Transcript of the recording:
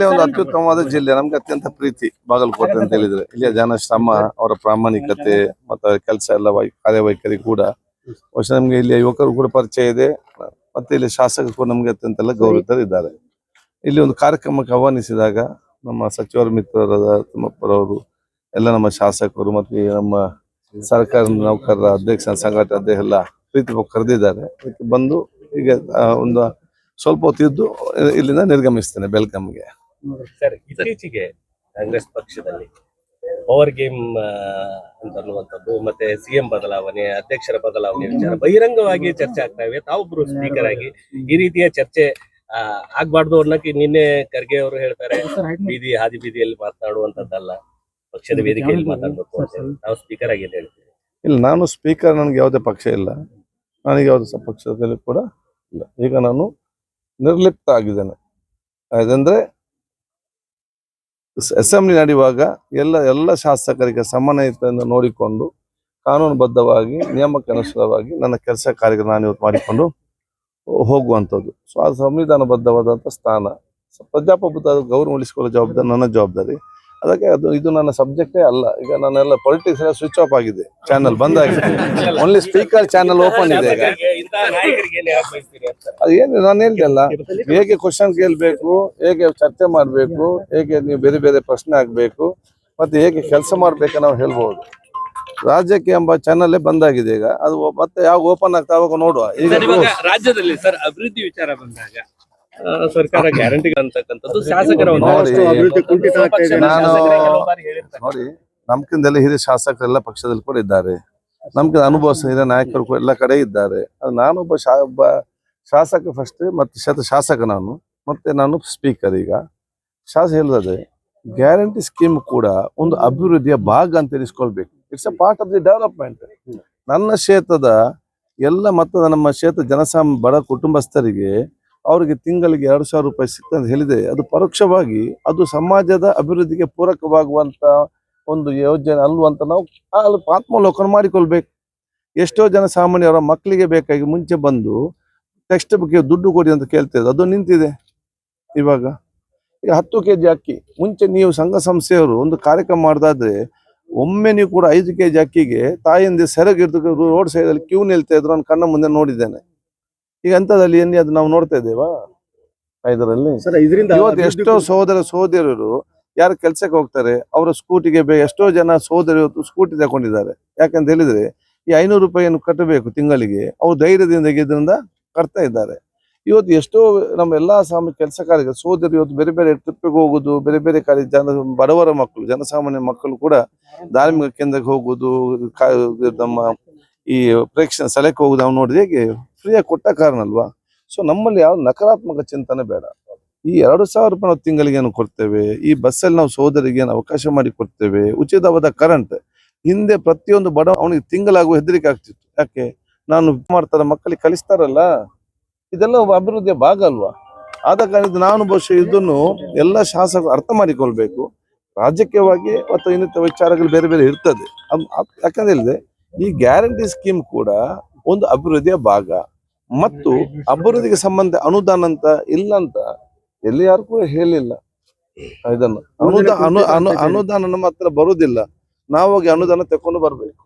ಜಿಲ್ಲೆ ಒಂದು ಅತ್ಯುತ್ತಮವಾದ ಜಿಲ್ಲೆ. ನಮ್ಗೆ ಅತ್ಯಂತ ಪ್ರೀತಿ ಬಾಗಲಕೋಟೆ ಅಂತ ಹೇಳಿದ್ರೆ. ಇಲ್ಲಿಯ ಜನ ಶ್ರಮ, ಅವರ ಪ್ರಾಮಾಣಿಕತೆ ಮತ್ತೆ ಕೆಲಸ ಎಲ್ಲ ಕಾರ್ಯವೈಖರಿ ಕೂಡ. ಬಹುಶಃ ನಮ್ಗೆ ಇಲ್ಲಿ ಯುವಕರು ಕೂಡ ಪರಿಚಯ ಇದೆ. ಮತ್ತೆ ಇಲ್ಲಿ ಶಾಸಕರು ಕೂಡ ನಮ್ಗೆ ಅತ್ಯಂತ ಎಲ್ಲ ಗೌರವಿತರು ಇದ್ದಾರೆ. ಇಲ್ಲಿ ಒಂದು ಕಾರ್ಯಕ್ರಮಕ್ಕೆ ಆಹ್ವಾನಿಸಿದಾಗ ನಮ್ಮ ಸಚಿವರ ಮಿತ್ರರಾದ ತಿಮ್ಮಪ್ಪರವರು, ಎಲ್ಲ ನಮ್ಮ ಶಾಸಕರು ಮತ್ತೆ ನಮ್ಮ ಸರ್ಕಾರ ನೌಕರರ ಅಧ್ಯಕ್ಷ, ಸಂಘಟನೆ ಅಧ್ಯಕ್ಷ ಎಲ್ಲ ಪ್ರೀತಿ ಕರೆದಿದ್ದಾರೆ. ಬಂದು ಈಗ ಒಂದು ಸ್ವಲ್ಪ ಹೊತ್ತಿದ್ದು ಇಲ್ಲಿಂದ ನಿರ್ಗಮಿಸ್ತೇನೆ ಬೆಲ್ಗಾಮ್ಗೆ ಸರ್ ಇತ್ತೀಚೆಗೆ ಕಾಂಗ್ರೆಸ್ ಪಕ್ಷದಲ್ಲಿ ಪವರ್ ಗೇಮ್ ಅಂತ ಅನ್ನುವಂಥದ್ದು ಮತ್ತೆ ಸಿಎಂ ಬದಲಾವಣೆ ಅಧ್ಯಕ್ಷರ ಬದಲಾವಣೆ ವಿಚಾರ ಬಹಿರಂಗವಾಗಿ ಚರ್ಚೆ ಆಗ್ತಾ ಇವೆ. ತಾವೊಬ್ರು ಸ್ಪೀಕರ್ ಆಗಿ ಈ ರೀತಿಯ ಚರ್ಚೆ ಆಗ್ಬಾರ್ದು ಅನ್ನಕ್ಕೆ ನಿನ್ನೆ ಖರ್ಗೆ ಅವರು ಹೇಳ್ತಾರೆ. ಬೀದಿ ಹಾದಿ ಬೀದಿಯಲ್ಲಿ ಮಾತನಾಡುವಂತದ್ದಲ್ಲ ಪಕ್ಷದ ವೇದಿಕೆಯಲ್ಲಿ ಮಾತಾಡ್ಬೇಕು. ನಾವು ಸ್ಪೀಕರ್ ಆಗಿ ಹೇಳ್ತೀವಿ ಇಲ್ಲ ನಾನು ಸ್ಪೀಕರ್ ನನಗೆ ಯಾವುದೇ ಪಕ್ಷ ಇಲ್ಲ. ನನಗೆ ಯಾವುದೇ ಪಕ್ಷದಲ್ಲಿ ಕೂಡ ಇಲ್ಲ. ಈಗ ನಾನು ನಿರ್ಲಿಪ್ತ ಆಗಿದ್ದೇನೆ. ಅದಂದ್ರೆ ಅಸೆಂಬ್ಲಿ ನಡೆಯುವಾಗ ಎಲ್ಲ ಎಲ್ಲ ಶಾಸಕರಿಗೆ ಸಮನ್ವಯತೆಯನ್ನು ನೋಡಿಕೊಂಡು ಕಾನೂನುಬದ್ಧವಾಗಿ, ನಿಯಮಕ್ಕೆ ಅನುಸಾರವಾಗಿ ನನ್ನ ಕೆಲಸ ಕಾರ್ಯ ನಾನು ಇವತ್ತು ಮಾಡಿಕೊಂಡು ಹೋಗುವಂಥದ್ದು. ಸೊ ಅದು ಸಂವಿಧಾನಬದ್ಧವಾದಂಥ ಸ್ಥಾನ. ಪ್ರಜಾಪ್ರಭುತ್ವ ಗೌರವ ಉಳಿಸಿಕೊಳ್ಳೋ ಜವಾಬ್ದಾರಿ, ನನ್ನ ಜವಾಬ್ದಾರಿ. ಅದಕ್ಕೆ ಅದು, ಇದು ನನ್ನ ಸಬ್ಜೆಕ್ಟೇ ಅಲ್ಲ. ಈಗ ನಾನೆಲ್ಲ ಪೊಲಿಟಿಕ್ಸ್ ಎಲ್ಲ ಸ್ವಿಚ್ ಆಫ್ ಆಗಿದೆ. ಚಾನಲ್ ಬಂದಾಗಿದೆ ಓನ್ಲಿ ಸ್ಪೀಕರ್ ಚಾನಲ್ ಓಪನ್ ಇದೆ ಈಗ. ಶಾಸಕರಿಗೆ ಇಂತಹ ನಾಯಕರಿಗೆ ಏನ್ ಅಂತ. ಅದು ಏನು ನಾನು ಹೇಳಿದೆಲ್ಲ ಹೇಗೆ ಕ್ವಶನ್ ಕೇಳಬೇಕು ಹೇಗೆ ಚರ್ಚೆ ಮಾಡಬೇಕು ಹೇಗೆ ನೀವು ಬೇರೆ ಬೇರೆ ಪ್ರಶ್ನೆ ಆಗ್ಬೇಕು ಮತ್ತೆ ಹೇಗೆ ಕೆಲಸ ಮಾಡಬೇಕು ನಾವು ಹೇಳ್ಬೋದು. ರಾಜ್ಯಕ್ಕೆ ಎಂಬ ಚಾನಲ್ಲೇ ಬಂದಾಗಿದೆ ಈಗ. ಅದು ಮತ್ತೆ ಯಾವಾಗ ಓಪನ್ ಆಗ್ತಾ ಅವಾಗ ನೋಡುವ. ಈಗ ರಾಜ್ಯದಲ್ಲಿ ಸರ್ ಅಭಿವೃದ್ಧಿ ವಿಚಾರ ಬಂದಾಗ ಸರ್ಕಾರ ಗ್ಯಾರಂಟಿ ಅಂತಕ್ಕಂಥದ್ದು ಶಾಸಕರ ನೋಡಿ, ನಮ್ಕಿಂದೆಲ್ಲ ಹಿರಿಯ ಶಾಸಕರೆಲ್ಲ ಪಕ್ಷದಲ್ಲಿ ಕೂಡ ಇದ್ದಾರೆ. ನಮ್ಗೆ ಅನುಭವ ಹಿರಿಯ ನಾಯಕರು ಎಲ್ಲ ಕಡೆ ಇದ್ದಾರೆ. ಅದು ನಾನೊಬ್ಬ ಶಾ ಒಬ್ಬ ಶಾಸಕ ಫಸ್ಟ್ ಮತ್ತೆ ಶತ ಶಾಸಕ ನಾನು ಮತ್ತೆ ನಾನು ಸ್ಪೀಕರ್ ಈಗ. ಶಾಸಕ ಹೇಳಿದ್ರೆ ಗ್ಯಾರಂಟಿ ಸ್ಕೀಮ್ ಕೂಡ ಒಂದು ಅಭಿವೃದ್ಧಿಯ ಭಾಗ ಅಂತ ಎನಿಸ್ಕೊಳ್ಬೇಕು it's a part of the development ನನ್ನ ಕ್ಷೇತ್ರದ ಎಲ್ಲ ಮತ್ತದ ನಮ್ಮ ಕ್ಷೇತ್ರ ಜನಸಾಮ ಬಡ ಕುಟುಂಬಸ್ಥರಿಗೆ ಅವರಿಗೆ ತಿಂಗಳಿಗೆ ಎರಡು ಸಾವಿರ ರೂಪಾಯಿ ಸಿಗ್ತದೆ ಅಂತ ಹೇಳಿದೆ ಅದು ಪರೋಕ್ಷವಾಗಿ ಅದು ಸಮಾಜದ ಅಭಿವೃದ್ಧಿಗೆ ಪೂರಕವಾಗುವಂತ ಒಂದು ಯೋಜನೆ ಅಲ್ವ ಅಂತ ನಾವು ಅಲ್ಲಿ ಆತ್ಮಾವಲೋಕನ ಮಾಡಿಕೊಳ್ಬೇಕು. ಎಷ್ಟೋ ಜನ ಸಾಮಾನ್ಯರ ಮಕ್ಕಳಿಗೆ ಬೇಕಾಗಿ ಮುಂಚೆ ಬಂದು ಟೆಕ್ಸ್ಟ್ ಬುಕ್ಗೆ ದುಡ್ಡು ಕೊಡಿ ಅಂತ ಕೇಳ್ತಿದ್ರು. ಅದು ನಿಂತಿದೆ ಇವಾಗ. ಈಗ ಹತ್ತು ಕೆ ಜಿ ಅಕ್ಕಿ. ಮುಂಚೆ ನೀವು ಸಂಘ ಸಂಸ್ಥೆಯವರು ಒಂದು ಕಾರ್ಯಕ್ರಮ ಮಾಡೋದಾದ್ರೆ ಒಮ್ಮೆ ನೀವು ಕೂಡ ಐದು ಕೆ ಜಿ ಅಕ್ಕಿಗೆ ತಾಯಿಯಿಂದ ಸೆರಗಿರ್ದು ರೋಡ್ ಸೈಡಲ್ಲಿ ಕ್ಯೂ ನಿಲ್ತಾ ಇದ್ರು ನಾನು ಕಣ್ಣ ಮುಂದೆ ನೋಡಿದ್ದೇನೆ. ಈಗ ಅಂಥದ್ದಲ್ಲಿ ಎಲ್ಲಿ ಅದು ನಾವು ನೋಡ್ತಾ ಇದ್ದೇವಾ? ಇದರಲ್ಲಿ ಎಷ್ಟೋ ಸಹೋದರ ಸಹೋದರರು ಯಾರು ಕೆಲ್ಸಕ್ಕೆ ಹೋಗ್ತಾರೆ, ಅವರ ಸ್ಕೂಟಿಗೆ ಎಷ್ಟೋ ಜನ ಸೋದರಿ ಸ್ಕೂಟಿ ತಗೊಂಡಿದ್ದಾರೆ. ಯಾಕಂತ ಹೇಳಿದ್ರೆ, ಈ ಐನೂರು ರೂಪಾಯಿಯನ್ನು ಕಟ್ಟಬೇಕು ತಿಂಗಳಿಗೆ, ಅವ್ರು ಧೈರ್ಯದಿಂದ ಇದರಿಂದ ಕಟ್ತಾ ಇದ್ದಾರೆ. ಇವತ್ತು ಎಷ್ಟೋ ನಮ್ಮ ಎಲ್ಲಾ ಸಾಮ, ಕೆಲಸ ಕಾರ್ಯ ಸೋದರಿ ಇವತ್ತು ಬೇರೆ ಬೇರೆ ಟ್ರಿಪ್ಪಿಗೆ ಹೋಗೋದು, ಬೇರೆ ಬೇರೆ ಕಾರ್ಯ, ಜನ, ಬಡವರ ಮಕ್ಕಳು, ಜನಸಾಮಾನ್ಯ ಮಕ್ಕಳು ಕೂಡ ಧಾರ್ಮಿಕ ಕೇಂದ್ರಕ್ಕೆ ಹೋಗೋದು ನಮ್ಮ ಈ ಪ್ರೇಕ್ಷಣ ಸ್ಥಳಕ್ಕೆ ಹೋಗೋದು ನಾವು ನೋಡಿದ ಹೇಗೆ ಫ್ರೀಯಾಗಿ ಕೊಟ್ಟ ಕಾರಣ ಅಲ್ವಾ? ಸೊ ನಮ್ಮಲ್ಲಿ ಯಾವ ನಕಾರಾತ್ಮಕ ಚಿಂತನೆ ಬೇಡ. ಈ ಎರಡು ಸಾವಿರ ರೂಪಾಯಿ ನಾವು ತಿಂಗಳಿಗೆ ಏನು ಕೊಡ್ತೇವೆ? ಈ ಬಸ್ಸಲ್ಲಿ ನಾವು ಸೋದರಿಗೆ ಏನು ಅವಕಾಶ ಮಾಡಿ ಕೊಡ್ತೇವೆ? ಉಚಿತವಾದ ಕರೆಂಟ್ ಹಿಂದೆ ಪ್ರತಿಯೊಂದು ಬಡ ಅವನಿಗೆ ತಿಂಗಳಾಗುವ ಹೆದರಿಕೆ ಆಗ್ತಿತ್ತು. ಯಾಕೆ? ನಾನು ಮಾಡ್ತಾರೆ, ಮಕ್ಕಳಿಗೆ ಕಲಿಸ್ತಾರಲ್ಲ? ಇದೆಲ್ಲ ಅಭಿವೃದ್ಧಿಯ ಭಾಗ ಅಲ್ವಾ? ಆದ ಕಾರಣ ನಾನು ಬಹುಶಃ ಇದನ್ನು ಎಲ್ಲ ಶಾಸಕರು ಅರ್ಥ ಮಾಡಿಕೊಳ್ಬೇಕು. ರಾಜಕೀಯವಾಗಿ ಮತ್ತು ಇನ್ನಿತರ ವಿಚಾರಗಳು ಬೇರೆ ಬೇರೆ ಇರ್ತದೆ. ಯಾಕಂದ್ರೆ ಹೇಳಿದ್ರೆ, ಈ ಗ್ಯಾರಂಟಿ ಸ್ಕೀಮ್ ಕೂಡ ಒಂದು ಅಭಿವೃದ್ಧಿಯ ಭಾಗ. ಮತ್ತು ಅಭಿವೃದ್ಧಿಗೆ ಸಂಬಂಧ ಅನುದಾನ ಅಂತ ಇಲ್ಲ ಅಂತ ಎಲ್ಲಿ ಯಾರು ಕೂಡ ಹೇಳಿಲ್ಲ ಇದನ್ನು. ಅನುದಾನ ಅನು ಅನು ಅನುದಾನ ನಮ್ಮ ಹತ್ರ ಬರುವುದಿಲ್ಲ ನಾವು ಹೋಗಿ ಅನುದಾನ ತಕೊಂಡು ಬರ್ಬೇಕು.